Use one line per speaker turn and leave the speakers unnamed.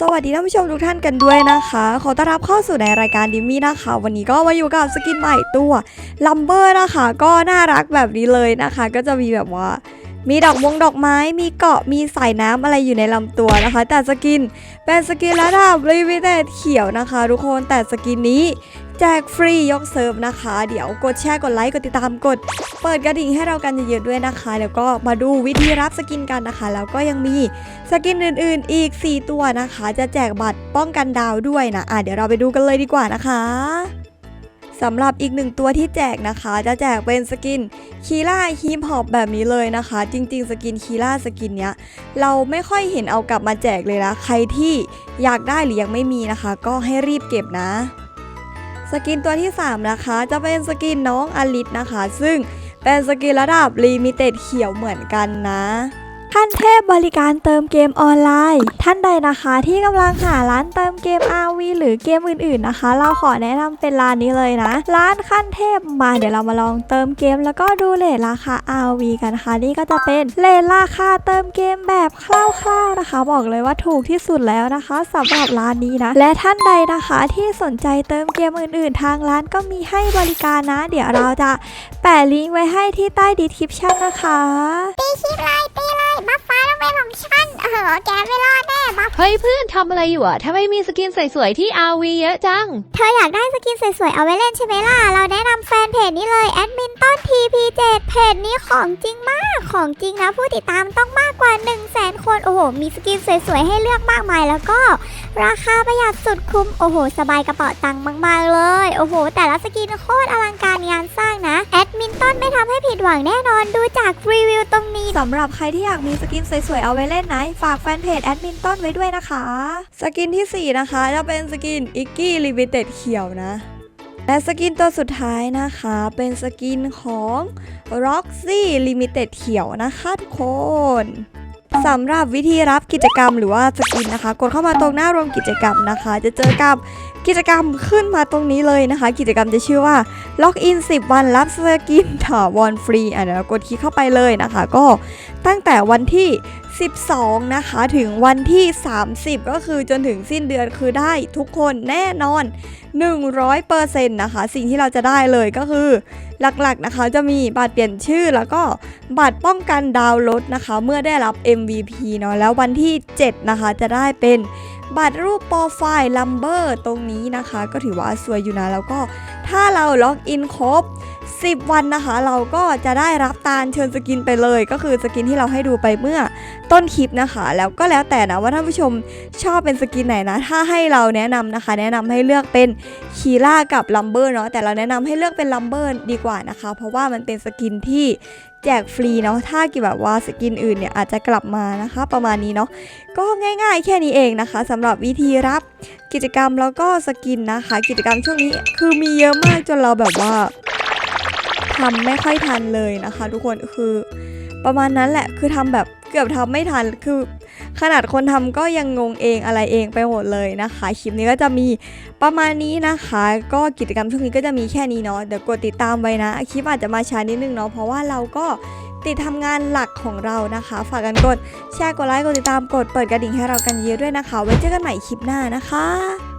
สวัสดีท่านผู้ชมทุกท่านกันด้วยนะคะ ขอต้อนรับเข้าสู่ในรายการดิมมี่นะคะ วันนี้ก็มาอยู่กับสกินใหม่ตัวลัมเบอร์นะคะ ก็น่ารักแบบนี้เลยนะคะ ก็จะมีแบบว่า มีดอกมงดอกไม้ มีเกาะ มีสายน้ำอะไรอยู่ในลำตัวนะคะ แต่สกินเป็นสกินระดับลิมิเต็ดเขียวนะคะ ทุกคน แต่สกินนี้แจกฟรียกเซิร์ฟนะคะ เดี๋ยวกดแชร์ กดไลค์ กดติดตาม กด เปิดกระดิ่งให้เรากันเยอะๆด้วยนะคะ แล้วก็มาดูวิธีรับสกินกันนะคะ แล้วก็ยังมีสกินอื่นๆ อีก 4 ตัวนะคะ จะแจกบัตรป้องกันดาวด้วยนะ อะ เดี๋ยวเราไปดูกันเลยดีกว่านะคะ สำหรับอีกหนึ่งตัวที่แจกนะคะ จะแจกเป็นสกินคีล่าฮีมฮอปแบบนี้เลยนะคะ จริง ๆ สกินคีล่าสกินเนี้ยเราไม่ค่อยเห็นเอากลับมาแจกเลยนะ ใครที่อยากได้หรือยังไม่มีนะคะ ก็ให้รีบเก็บนะสกินตัวที่ 3 นะคะ จะเป็นสกินน้องอลิสนะคะ ซึ่งเป็นสกินระดับลิมิเต็ดเขียวเหมือนกันนะ ขั้นเทพบริการเติมเกมออนไลน์ ท่านใดนะคะที่กำลังหาร้านเติมเกม RV หรือเกมอื่นๆนะคะ เราขอแนะนำเป็นร้านนี้เลยนะ ร้านขั้นเทพมาเดี๋ยวเรามาลองเติมเกม แล้วก็ดูเลทราคา RV กันนะคะนี่ก็จะเป็นเลทราคาเติมเกมแบบคร่าวๆนะคะ บอกเลยว่าถูกที่สุดแล้วนะคะสำหรับร้านนี้นะ และท่านใดนะคะที่สนใจเติมเกมอื่น ๆ ทางร้านก็มีให้บริการนะ เดี๋ยวเราจะ แปะลิงก์ไว้ให้ที่ใต้ดีคริปชั่นนะคะ
ตีคลิปเลยตีเลยบัฟฟ้าต้องเป็นของฉันเออแกไม่รอดแน่บัฟ
เฮ้ยเพื่อนทำอะไรอยู่อะทำไมมีสกินสวยๆที่ RV เยอะจัง
เธออยากได้สกินสวยๆ เอาไว้เล่นใช่ไหมล่ะ เราแนะนำแฟนเพจนี้เลยแอดมินต้น TP7 เพจนี้ของจริงมากของจริงนะผู้ติดตามต้องมากกว่า 1 0 0 0 0แสนคน โอ้โห มีสกินสวยๆ ให้เลือกมากมายแล้วก็ ราคาประหยัดสุดคุ้ม โอ้โห สบายกระเป๋าตังค์มากๆเลย โอ้โห แต่ละสกินโคตรอลังการงานสร้างนะแอดมิน ต้นไม่ทำให้ผิดหวังแน่นอนดูจากรีวิวตรงนี้
สำหรับใครที่อยากมีสกินสวยๆเอาไว้เล่นนะฝากแฟนเพจแอดมินต้นไว้ด้วยนะคะ สกินที่ 4 นะคะจะเป็นสกินอิกกี้ลิมิเต็ดเขียวนะและสกินตัวสุดท้ายนะคะเป็นสกินของ Roxy Limited เขียวนะคะทุกคน สำหรับวิธีรับกิจกรรมหรือว่าสกินนะคะ กดเข้ามาตรงหน้ารวมกิจกรรมนะคะ จะเจอกับกิจกรรมขึ้นมาตรงนี้เลยนะคะ กิจกรรมจะชื่อว่าล็อกอิน10 วันรับสกินถาวรฟรีอะเดี๋ยวเรากดคลิกเข้าไปเลยนะคะ ก็ตั้งแต่วันที่ 12 นะคะ ถึงวันที่ 30 ก็คือจนถึงสิ้นเดือนคือได้ทุกคนแน่นอน 100%นะคะ สิ่งที่เราจะได้เลยก็คือ หลักๆนะคะจะมีบัตรเปลี่ยนชื่อแล้วก็บัตรป้องกันดาวน์โหลดนะคะ เมื่อได้รับ MVP เนาะแล้ววันที่ 7 นะคะจะได้เป็นบัตรรูปโปรไฟล์ลัมเบอร์ตรงนี้นะคะ ก็ถือว่าสวยอยู่นะ แล้วก็ถ้าเราล็อกอินครบ 10 วันนะคะ เราก็จะได้รับตาลเชิญสกินไปเลย ก็คือสกินที่เราให้ดูไปเมื่อต้นคลิปนะคะ แล้วก็แล้วแต่นะว่าท่านผู้ชมชอบเป็นสกินไหนนะ ถ้าให้เราแนะนำนะคะ แนะนำให้เลือกเป็นคีล่ากับลัมเบอร์เนาะแต่เราแนะนำให้เลือกเป็นลัมเบอร์ดีกว่านะคะ เพราะว่ามันเป็นสกินที่ แจกฟรีเนาะถ้ากี่แบบว่าสกินอื่นเนี่ยอาจจะกลับมานะคะ ประมาณนี้เนาะก็ง่ายๆ แค่นี้เองนะคะสำหรับวิธีรับกิจกรรมแล้วก็สกินนะคะ กิจกรรมช่วงนี้คือมีเยอะมากจนเราแบบว่าทำไม่ค่อยทันเลยนะคะ ทุกคนคือประมาณนั้นแหละคือทำแบบเกือบทำไม่ทันคือ ขนาดคนทำก็ยังงงเองอะไรเองไปหมดเลยนะคะ คลิปนี้ก็จะมีประมาณนี้นะคะ ก็กิจกรรมช่วงนี้ก็จะมีแค่นี้เนาะเดี๋ยวกดติดตามไว้นะ คลิปอาจจะมาช้านิดนึงเนาะเพราะว่าเราก็ติดทำงานหลักของเรานะคะ ฝากกันกดแชร์กดไลค์กดติดตามกดเปิดกระดิ่งให้เรากันเยอะด้วยนะคะ ไว้เจอกันใหม่คลิปหน้านะคะ